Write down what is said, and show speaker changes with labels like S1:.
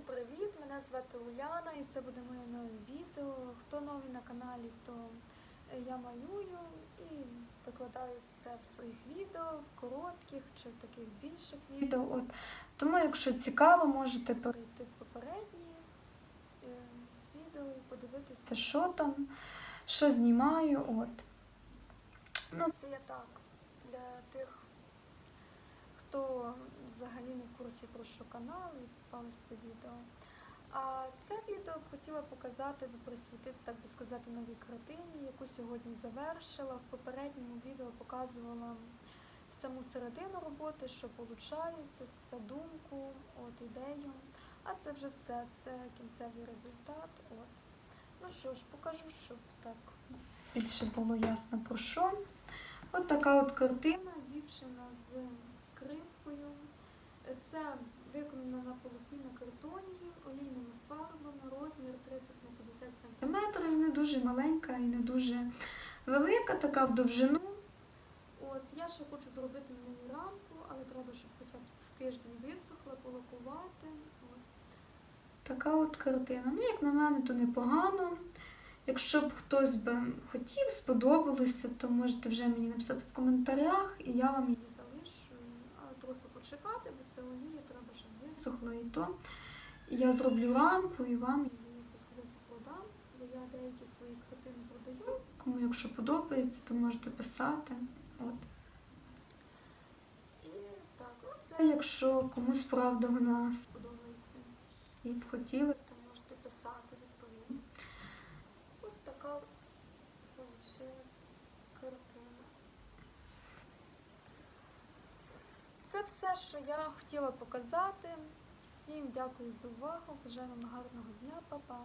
S1: привіт! Мене звати Уляна і це буде моє нове відео. Хто новий на каналі, то е, я малюю і викладаю це в своїх відео, в коротких чи в таких більших відео. От. Тому, якщо цікаво, можете перейти в попередні е, відео і подивитися, що там, що знімаю. От. Ну, це я так для тих взагалі не в курсі про що канал і попалось це відео. А це відео б хотіла показати, присвятити, так би сказати, новій картині, яку сьогодні завершила. В попередньому відео показувала саму середину роботи, що виходить, задумку, от ідею. А це вже все, це кінцевий результат. От. Ну що ж, покажу, щоб так більше було ясно про що. От така от картина, дівчина дуже маленька і не дуже велика, така в довжину. От, я ще хочу зробити на неї рамку, але треба, щоб хоча б тиждень висохла, полакувати. От. Така от картина. Ну, як на мене, то непогано. Якщо б хтось би хотів, сподобалося, то можете вже мені написати в коментарях, і я вам її залишу. Але трохи почекати, бо це олія, треба, щоб висохло і то. І я зроблю рамку і вам її, як би сказати, продам. Деякі свої картини продаю. Кому якщо подобається, то можете писати. От. І так, ну це якщо комусь правда вона сподобається і б хотіли, то можете писати відповідно. От така получилась картина. Це все, що я хотіла показати. Всім дякую за увагу. Бажаю вам гарного дня, Па-па.